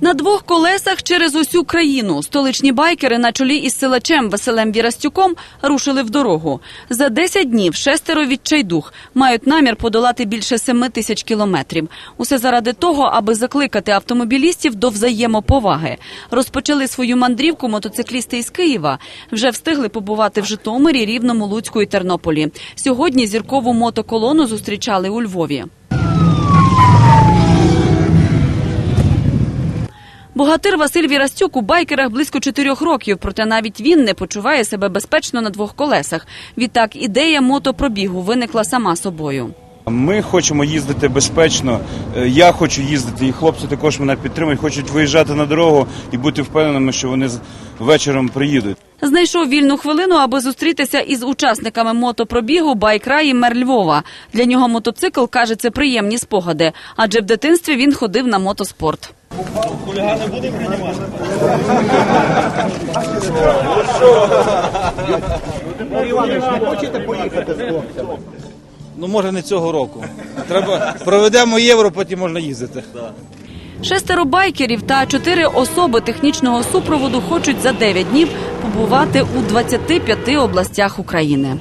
На двох колесах через усю країну столичні байкери на чолі із силачем Василем Вірастюком рушили в дорогу. За 10 днів шестеро відчайдух мають намір подолати більше 7 тисяч кілометрів. Усе заради того, аби закликати автомобілістів до взаємоповаги. Розпочали свою мандрівку мотоциклісти із Києва. Вже встигли побувати в Житомирі, Рівному, Луцьку і Тернополі. Сьогодні зіркову мотоколону зустрічали у Львові. Богатир Василь Вірастюк у байкерах близько чотирьох років, проте навіть він не почуває себе безпечно на двох колесах. Відтак ідея мотопробігу виникла сама собою. Ми хочемо їздити безпечно. Е, Я хочу їздити, і хлопці також мене підтримують. Хочуть виїжджати на дорогу і бути впевненими, що вони вечором приїдуть. Знайшов вільну хвилину, аби зустрітися із учасниками мотопробігу байкраї мер Львова. Для нього мотоцикл каже, це приємні спогади, адже в дитинстві він ходив на мотоспорт. Ну, може, не цього року. Треба проведемо євро, потім можна їздити. Шестеро байкерів та чотири особи технічного супроводу хочуть за 9 днів побувати у 25 областях України.